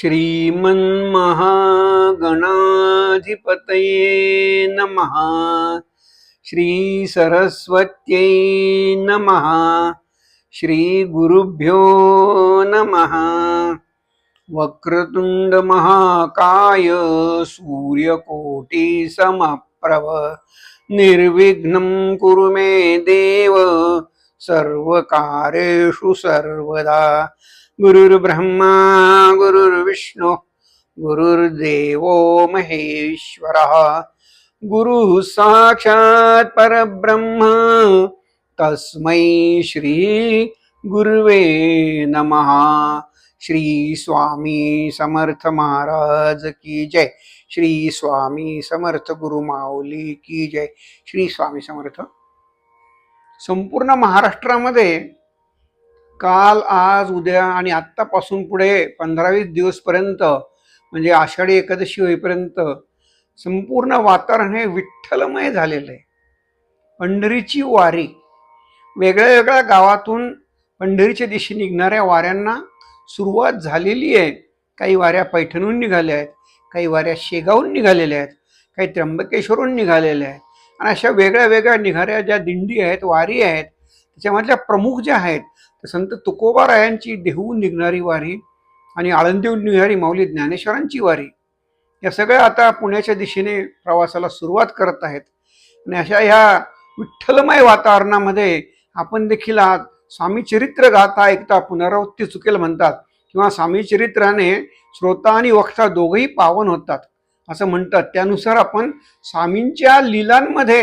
श्रीमन्महागणाधिपतये नमः। श्रीसरस्वत्यै नमः। श्रीगुरुभ्यो नमः। वक्रतुण्डमहाकाय सूर्यकोटिसमप्रभ। निर्विघ्नं कुरु मे देव। सर्वकारेषु सर्वदा गुरुर्ब्रह्मा गुरुर्विष्णू गुरुर्देवो महेश्वरः। गुरुः साक्षात् परब्रह्म तस्मै श्री गुरुवे नमः। श्री स्वामी समर्थ महाराज की जय। श्री स्वामी समर्थ गुरु माऊली की जय। श्री स्वामी समर्थ। संपूर्ण महाराष्ट्रामध्ये काल आज उद्या आणि आत्तापासून पुढे पंधरावीस दिवसपर्यंत म्हणजे आषाढी एकादशी होईपर्यंत संपूर्ण वातावरण हे विठ्ठलमय झालेलं आहे. पंढरीची वारी. वेगळ्या वेगळ्या गावातून पंढरीच्या दिशे निघणाऱ्या वाऱ्यांना सुरुवात झालेली आहे. काही वाऱ्या पैठणहून निघाल्या आहेत काही वाऱ्या शेगावून निघालेल्या आहेत काही त्र्यंबकेश्वरून निघालेल्या आहेत. आणि अशा वेगळ्या वेगळ्या निघाऱ्या ज्या दिंडी आहेत वारी आहेत त्याच्यामधल्या प्रमुख ज्या आहेत ते संत तुकोबारायांची देहून निघणारी वारी आणि आळंदीहून निघणारी माऊली ज्ञानेश्वरांची वारी या सगळ्या आता पुण्याच्या दिशेने प्रवासाला सुरुवात करत आहेत. आणि अशा ह्या विठ्ठलमय वातावरणामध्ये आपण देखील आज स्वामी चरित्र गाथा ऐकता पुनरावृत्ती चुकेल म्हणतात किंवा स्वामी चरित्राने श्रोता आणि वक्ता दोघंही पावन होतात असं म्हणतात. त्यानुसार आपण स्वामींच्या लिलांमध्ये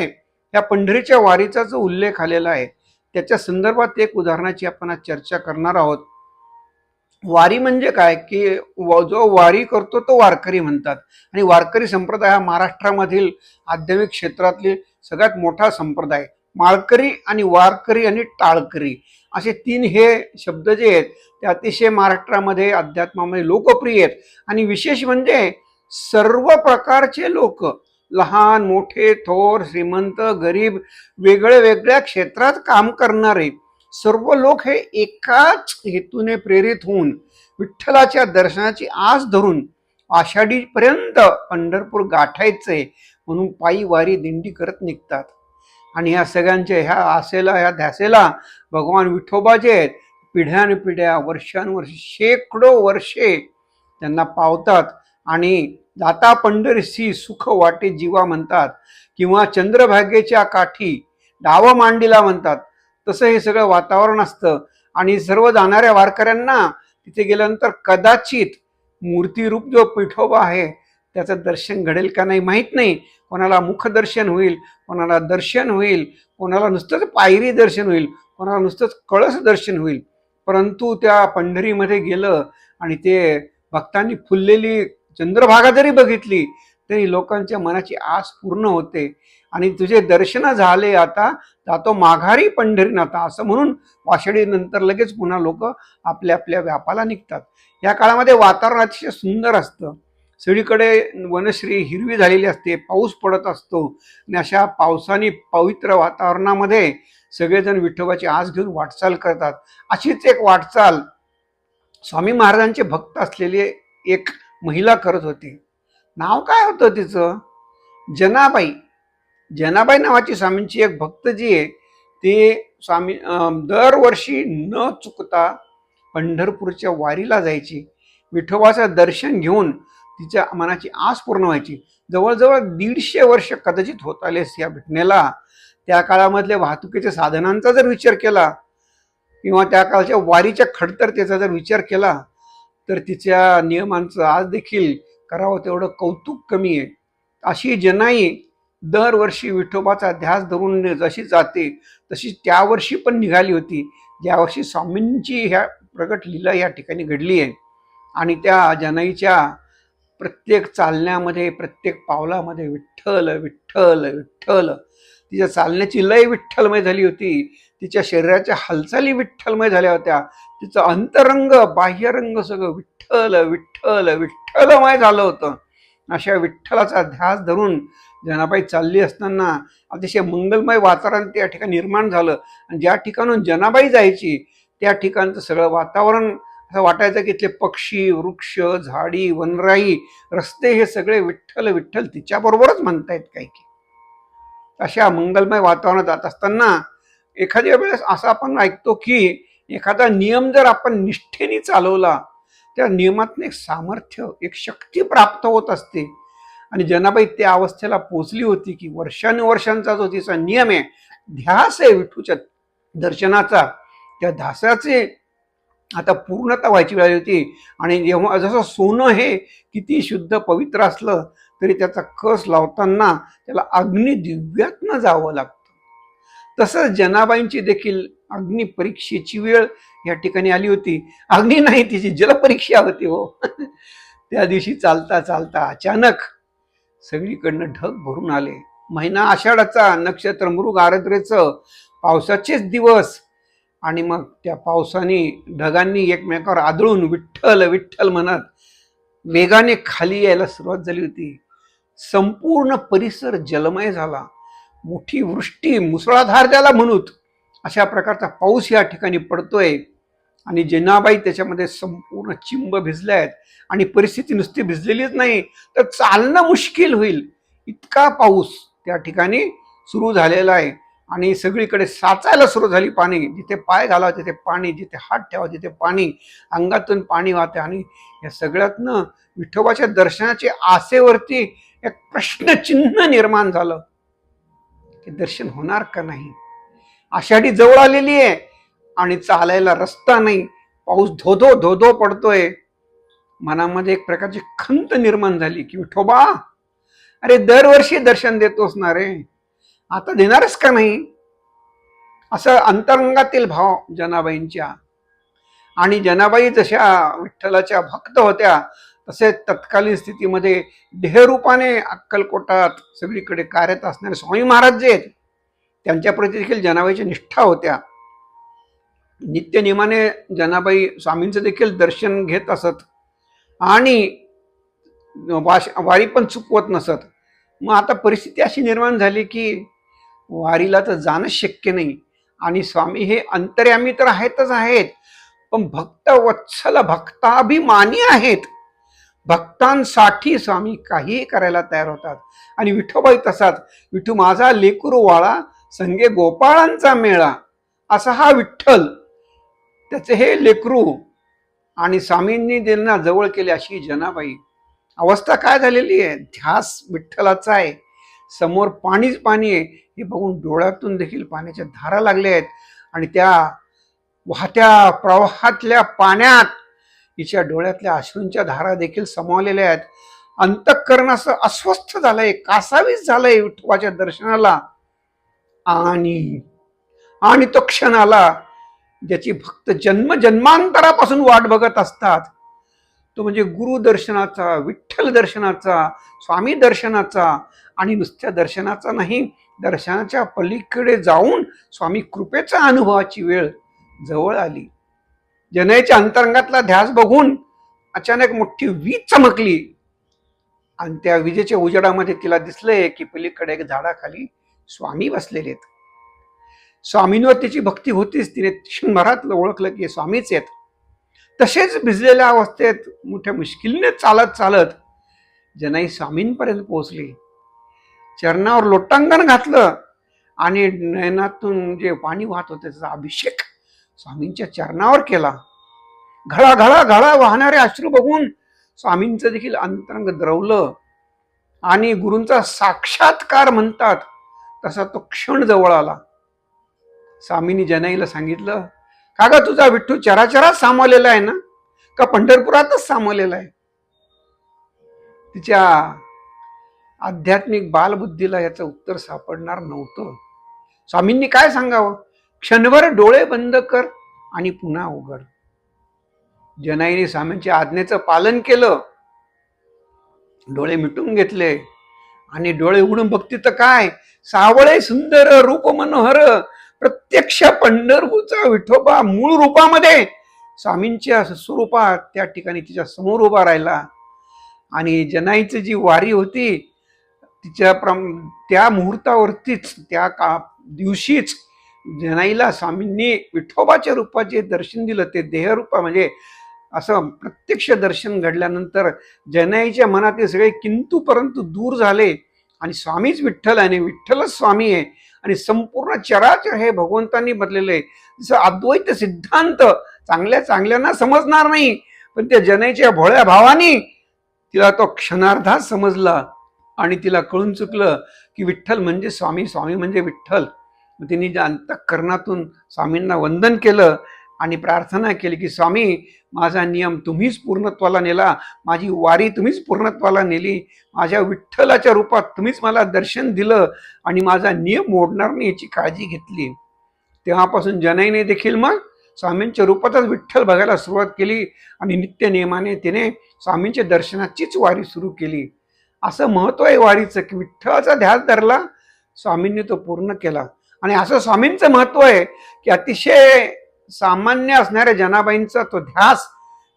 या पंढरीच्या वारीचा जो उल्लेख आलेला आहे त्याच्या संदर्भात एक उदाहरणाची आपण आज चर्चा करणार आहोत. वारी म्हणजे काय? की व- जो वारी करतो तो वारकरी म्हणतात. आणि वारकरी संप्रदाय हा महाराष्ट्रामधील आध्यात्मिक क्षेत्रातली सगळ्यात मोठा संप्रदाय. माळकरी आणि वारकरी आणि टाळकरी असे तीन हे शब्द जे आहेत ते अतिशय महाराष्ट्रामध्ये अध्यात्मामध्ये लोकप्रिय आहेत. आणि विशेष म्हणजे सर्व प्रकारचे लोक लहान मोठे थोर श्रीमंत गरीब वेगळ्या वेगळ्या क्षेत्रात काम करणारे सर्व लोक हे एकाच हेतूने प्रेरित होऊन विठ्ठलाच्या दर्शनाची आस धरून आषाढीपर्यंत पंढरपूर गाठायचे म्हणून पायी वारी दिंडी करत निघतात. आणि ह्या सगळ्यांच्या ह्या आसेला ह्या ध्यासेला भगवान विठोबा जे आहेत पिढ्यानपिढ्या वर्षानुवर्ष शेकडो वर्षे त्यांना पावतात. आणि दाता पंढरीसी सुख वाटे जीवा म्हणतात. किंवा चंद्रभागेच्या काठी डाव मांडीला म्हणतात. तसं हे सगळं वातावरण असतं. आणि सर्व जाणाऱ्या वारकऱ्यांना तिथे गेल्यानंतर कदाचित मूर्तीरूप जो पिठोबा आहे त्याचं दर्शन घडेल का नाही माहीत नाही. कोणाला मुखदर्शन होईल कोणाला दर्शन होईल कोणाला नुसतंच पायरी दर्शन होईल कोणाला नुसतंच कळस दर्शन होईल. परंतु त्या पंढरीमध्ये गेलं आणि ते भक्तांनी फुललेली चंद्रभागा जरी बघितली तरी लोकांच्या मनाची आस पूर्ण होते. आणि तुझे दर्शन झाले आता जातो माघारी पंढरीनाथा असं म्हणून वाशडीनंतर लगेच पुन्हा लोक आपल्या आपल्या व्यापाला निघतात. या काळामध्ये वातावरण अतिशय सुंदर असतं. सगळीकडे वनश्री हिरवी झालेली असते पाऊस पडत असतो. आणि अशा पावसाने पवित्र वातावरणामध्ये सगळेजण विठोबाची आस घेऊन वाटचाल करतात. अशीच एक वाटचाल स्वामी महाराजांचे भक्त असलेले एक महिला करत होती. नाव काय होतं तिचं? जनाबाई. जनाबाई नावाची स्वामींची एक भक्त जी आहे ते स्वामी दरवर्षी न चुकता पंढरपूरच्या वारीला जायची. विठोबाचं दर्शन घेऊन तिच्या मनाची आस पूर्ण व्हायची. जवळजवळ दीडशे वर्ष कदाचित होत आलेस या घटनेला. त्या काळामधल्या वाहतुकीच्या साधनांचा जर विचार केला किंवा त्या काळच्या वारीच्या खडतरतेचा जर विचार केला तर तिच्या नियमांचं आज देखील करावं तेवढं कौतुक कमी आहे. अशी जनाई दरवर्षी विठोबाचा ध्यास धरून जशी जाते तशी त्या वर्षी पण निघाली होती. ज्या वर्षी स्वामींची ह्या प्रगट लीला या ठिकाणी घडली आहे. आणि त्या जनाईच्या प्रत्येक चालण्यामध्ये प्रत्येक पावलामध्ये विठ्ठल विठ्ठल विठ्ठल तिच्या चालण्याची लय विठ्ठलमय झाली होती. तिच्या शरीराच्या हालचाली विठ्ठलमय झाल्या होत्या. तिचं अंतरंग बाह्यरंग सगळं विठ्ठल विठ्ठल विठ्ठलमय झालं होतं. अशा विठ्ठलाचा ध्यास धरून जनाबाई चालली असताना अतिशय मंगलमय वातावरण त्या ठिकाणी निर्माण झालं. आणि ज्या ठिकाणून जनाबाई जायची त्या ठिकाणचं सगळं वातावरण असं वाटायचं की इथले पक्षी वृक्ष झाडी वनराई रस्ते हे सगळे विठ्ठल विठ्ठल तिच्याबरोबरच म्हणतायत काही की अशा मंगलमय वातावरणात जात असताना एखाद्या वेळेस असं आपण ऐकतो की एखादा नियम जर आपण निष्ठेने चालवला त्या नियमातून एक सामर्थ्य एक शक्ती प्राप्त होत असते. आणि जनाबाई त्या अवस्थेला पोचली होती की वर्षानुवर्षांचा जो तिचा नियम आहे ध्यास आहे विठूच्या दर्शनाचा त्या ध्यासाचे आता पूर्णता व्हायची वेळ होती. आणि जेव्हा जसं सोनं हे किती शुद्ध पवित्र असलं तरी त्याचा कस लावताना त्याला अग्निदिव्यातनं जावं लागतं. तसंच जनाबाईंची देखील अग्निपरीक्षेची वेळ या ठिकाणी आली होती. अग्नी नाही तिची जलपरीक्षा होती हो. त्या दिवशी चालता चालता अचानक सगळीकडनं ढग भरून आले. महिना आषाढाचा नक्षत्र मृग आरद्रेचं पावसाचेच दिवस. आणि मग त्या पावसाने ढगांनी एकमेकावर आदळून विठ्ठल विठ्ठल म्हणत वेगाने खाली यायला सुरुवात झाली होती. संपूर्ण परिसर जलमय झाला. मोठी वृष्टी मुसळाधार त्याला म्हणूत अशा प्रकारचा पाऊस या ठिकाणी पडतोय. आणि जेनाबाई त्याच्यामध्ये संपूर्ण चिंब भिजल्या आहेत आणि परिस्थिती नुसती भिजलेलीच नाही तर चालणं मुश्किल होईल. इतका पाऊस त्या ठिकाणी सुरू झालेला आहे. आणि सगळीकडे साचायला सुरू झाली पाणी. जिथे पाय घालावा तिथे पाणी जिथे हात ठेवा तिथे पाणी. अंगातून पाणी वाहते. आणि या सगळ्यातनं विठोबाच्या दर्शनाची आसेवरती एक प्रश्नचिन्ह निर्माण झालं. हे दर्शन होणार का नाही? आषाढी जवळ आलेली आहे आणि चालायला रस्ता नाही. पाऊस धोधो धोधो पडतोय. मनामध्ये एक प्रकारची खंत निर्माण झाली की विठोबा अरे दरवर्षी दर्शन देतोस ना रे. आता देणारच का नाही? असं अंतरंगातील भाव जनाबाईंच्या. आणि जनाबाई जशा विठ्ठलाच्या भक्त होत्या तसे तत्कालीन स्थितीमध्ये देहरूपाने अक्कलकोटात सगळीकडे कार्यरत असणारे स्वामी महाराज जे आहेत त्यांच्याप्रती देखील जनाबाईच्या निष्ठा होत्या. नित्यनियमाने जनाबाई स्वामींचं देखील दर्शन घेत असत आणि वाश वारी पण चुकवत नसत. मग आता परिस्थिती अशी निर्माण झाली की वारीला तर जाणं शक्य नाही आणि स्वामी हे अंतर्यामी तर आहेतच आहेत पण भक्त वत्सल भक्ताभिमानी आहेत. भक्तांसाठी स्वामी काहीही करायला तयार होतात. आणि विठोबाई तसाच विठू माझा लेकुरू वाळा संगे गोपाळांचा मेळा असा हा विठ्ठल. त्याचे हे लेकरू आणि स्वामींनी त्यांना जवळ केले अशी जनाबाई. अवस्था काय झालेली आहे? ध्यास विठ्ठलाचा आहे. समोर पाणीच पाणी आहे. हे बघून डोळ्यातून देखील पाण्याच्या धारा लागल्या आहेत. आणि त्या वाहत्या प्रवाहातल्या पाण्यात तिच्या डोळ्यातल्या अश्रूंच्या धारा देखील समावलेल्या आहेत. अंतःकरण असं अस्वस्थ झालंय कासावीस झालंय विठोबाच्या दर्शनाला. आणि आणि तो क्षण आला ज्याची भक्त जन्म जन्मांतरापासून वाट बघत असतात. तो म्हणजे गुरु दर्शनाचा विठ्ठल दर्शनाचा स्वामी दर्शनाचा आणि नुसत्या दर्शनाचा नाही दर्शनाच्या पलीकडे जाऊन स्वामी कृपेचा अनुभवाची वेळ जवळ आली. जनयच्या अंतरंगातला ध्यास बघून अचानक मोठी वीज चमकली. आणि त्या विजेच्या उजेडामध्ये तिला दिसलंय की पलीकडे एक झाडाखाली स्वामी बसलेले आहेत. स्वामींवर तिची भक्ती होतीच. तिने क्षणभरात ओळखलं की स्वामीच आहेत. तसेच भिजलेल्या अवस्थेत मोठ्या मुश्किलीने चालत चालत जनाई स्वामींपर्यंत पोहोचली. चरणावर लोटांगण घातलं आणि नयनातून जे पाणी वाहत होते त्याचा अभिषेक स्वामींच्या चरणावर केला. घळा घळा घळा वाहणारे अश्रू बघून स्वामींचं देखील अंतरंग द्रवलं. आणि गुरूंचा साक्षात्कार म्हणतात तसा तो क्षण जवळ आला. स्वामींनी जनाईला सांगितलं का ग तुझा विठ्ठू चराचरात सामावलेला आहे ना? का पंढरपुरातच सामावलेला आहे? तिच्या आध्यात्मिक बालबुद्धीला याचं उत्तर सापडणार नव्हतं. स्वामींनी काय सांगावं? क्षणभर डोळे बंद कर आणि पुन्हा उघड. जनाईने स्वामींच्या आज्ञेचं पालन केलं. डोळे मिटून घेतले. आणि डोळे उघडून बघते तर काय? सावळे सुंदर रूप मनोहर प्रत्यक्ष पंढरपूरचा विठोबा मूळ रूपामध्ये. स्वामींच्या स्वरूपात त्या ठिकाणी तिच्या समोर उभा राहिला. आणि जनाईची जी वारी होती तिच्या प्रम त्या मुहूर्तावरतीच त्या का दिवशीच जनाईला स्वामींनी विठोबाच्या रूपात जे दर्शन दिलं. ते देहरूपा म्हणजे असं प्रत्यक्ष दर्शन घडल्यानंतर जनईच्या मनातील सगळे किंतू परंतु दूर झाले. आणि स्वामीच विठ्ठल आहे आणि विठ्ठलच स्वामी आहे. आणि संपूर्ण चराचर हे भगवंतांनी बदलेलं आहे. जसं अद्वैत सिद्धांत चांगल्या चांगल्यांना समजणार नाही पण त्या जनईच्या भोळ्या भावानी तिला तो क्षणार्धात समजला. आणि तिला कळून चुकलं की विठ्ठल म्हणजे स्वामी स्वामी म्हणजे विठ्ठल. तिने ज्या अंतःकरणातून स्वामींना वंदन केलं आणि प्रार्थना केली की स्वामी माझा नियम तुम्हीच पूर्णत्वाला नेला. माझी वारी तुम्हीच पूर्णत्वाला नेली. माझ्या विठ्ठलाच्या रूपात तुम्हीच मला दर्शन दिलं आणि माझा नियम मोडणार नाही याची काळजी घेतली. तेव्हापासून जनईने देखील मग स्वामींच्या रूपातच विठ्ठल बघायला सुरुवात केली आणि नित्य नियमाने तिने स्वामींच्या दर्शनाचीच वारी सुरू केली. असं महत्त्व आहे वारीचं की विठ्ठलाचा ध्यास धरला स्वामींनी तो पूर्ण केला. आणि असं स्वामींचं महत्त्व आहे की अतिशय सामान्य असणाऱ्या जनाबाईंचा तो ध्यास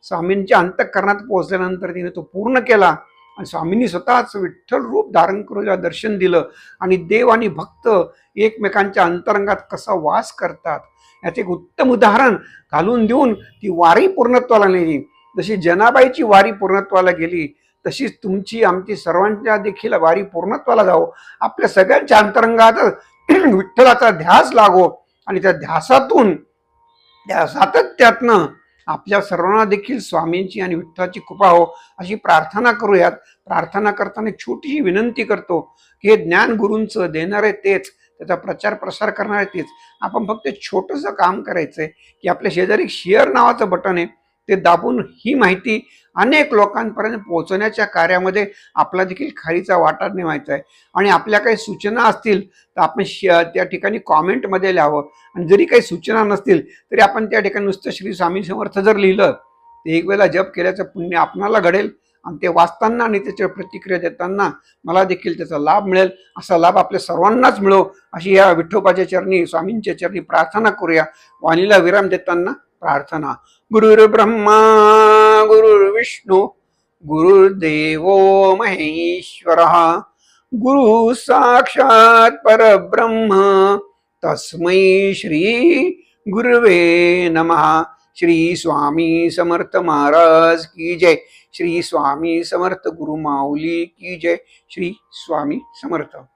स्वामींच्या अंतःकरणात पोहोचल्यानंतर तिने तो पूर्ण केला. आणि स्वामींनी स्वतःच विठ्ठल रूप धारण करून दर्शन दिलं. आणि देव आणि भक्त एकमेकांच्या अंतरंगात कसा वास करतात? याचे एक उत्तम उदाहरण घालून देऊन ती वारी पूर्णत्वाला नेली. जशी जनाबाईची वारी पूर्णत्वाला गेली तशीच तुमची आमची सर्वांच्या देखील वारी पूर्णत्वाला जावो. आपल्या सगळ्यांच्या अंतरंगात विठ्ठलाचा ध्यास लागो आणि त्या ध्यासातून त्या सातत्यातनं आपल्या सर्वांना देखील स्वामींची आणि विठ्ठलाची कृपा हो अशी प्रार्थना करूयात. प्रार्थना करताना एक छोटीशी विनंती करतो की हे ज्ञान गुरूंचं देणारे तेच त्याचा प्रचार प्रसार करणारे तेच. आपण फक्त छोटंसं काम करायचंय की आपल्या शेजारी शेअर नावाचं बटन आहे. ते दाबून ही माहिती अनेक लोकांपर्यंत पोहोचवण्याच्या कार्यामध्ये आपला देखील खारीचा वाटा निवायचा आहे. आणि आपल्या काही सूचना असतील तर आपण श- त्या ठिकाणी कॉमेंटमध्ये लिहावं. आणि जरी काही सूचना नसतील तरी आपण त्या ठिकाणी नुसतं श्री स्वामी समर्थ जर लिहिलं तर एक वेळेला जप केल्याचं पुण्य आपणाला घडेल. आणि ते वाचताना आणि त्याच्यावर प्रतिक्रिया देताना मला देखील त्याचा लाभ मिळेल. असा लाभ आपल्या सर्वांनाच मिळो. अशी या विठ्ठोबाच्या चरणी स्वामींच्या चरणी प्रार्थना करूया. वाणीला विराम देताना प्रार्थना. गुरुर्ब्रह्मा गुरुर्विष्णू गुरुर्देव महेश्वर. गुरु साक्षात परब्रह्म तस्मै श्री गुरुवे नमः. श्री स्वामी समर्थ महाराज की जय. श्री स्वामी समर्थ गुरु माऊली की जय. श्री स्वामी समर्थ.